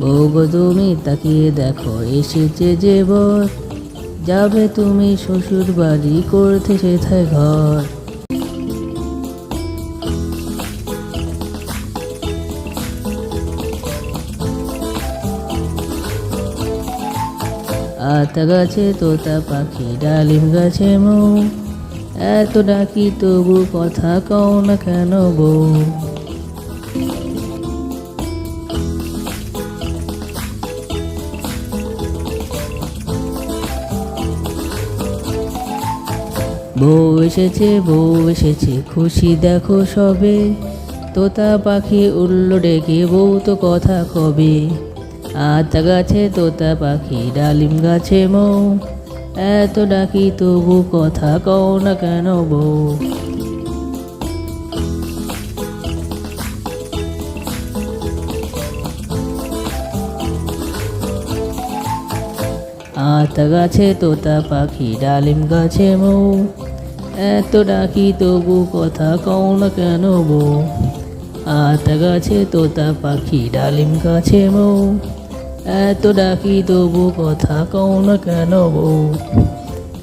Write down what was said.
বউ তুমি তাকিয়ে দেখো, এসেছে যে বর। যাবে তুমি শ্বশুর বাড়ি করতে সেথায় ঘর। আতা গাছে তোতা পাখি, ডালিম গাছে মৌ। এত ডাকি তবু কথা কও না কেন বউ বউ এসেছে বউ এসেছে, খুশি দেখো সবে। তোতা পাখি উল্লো ডেকে, বউ তো কথা কবে? আতা গাছে তোতা পাখি, ডালিম গাছে মৌ। এত ডাকি তবু কথা কও না কেন বউ? আতা গাছে তোতা পাখি ডালিম গাছে মৌ। এত ডাকি তবু কথা কও না কেন বউ আতা গাছে তোতা পাখি ডালিম গাছে মৌ। এত ডাকি তবু কথা কও না কেন বউ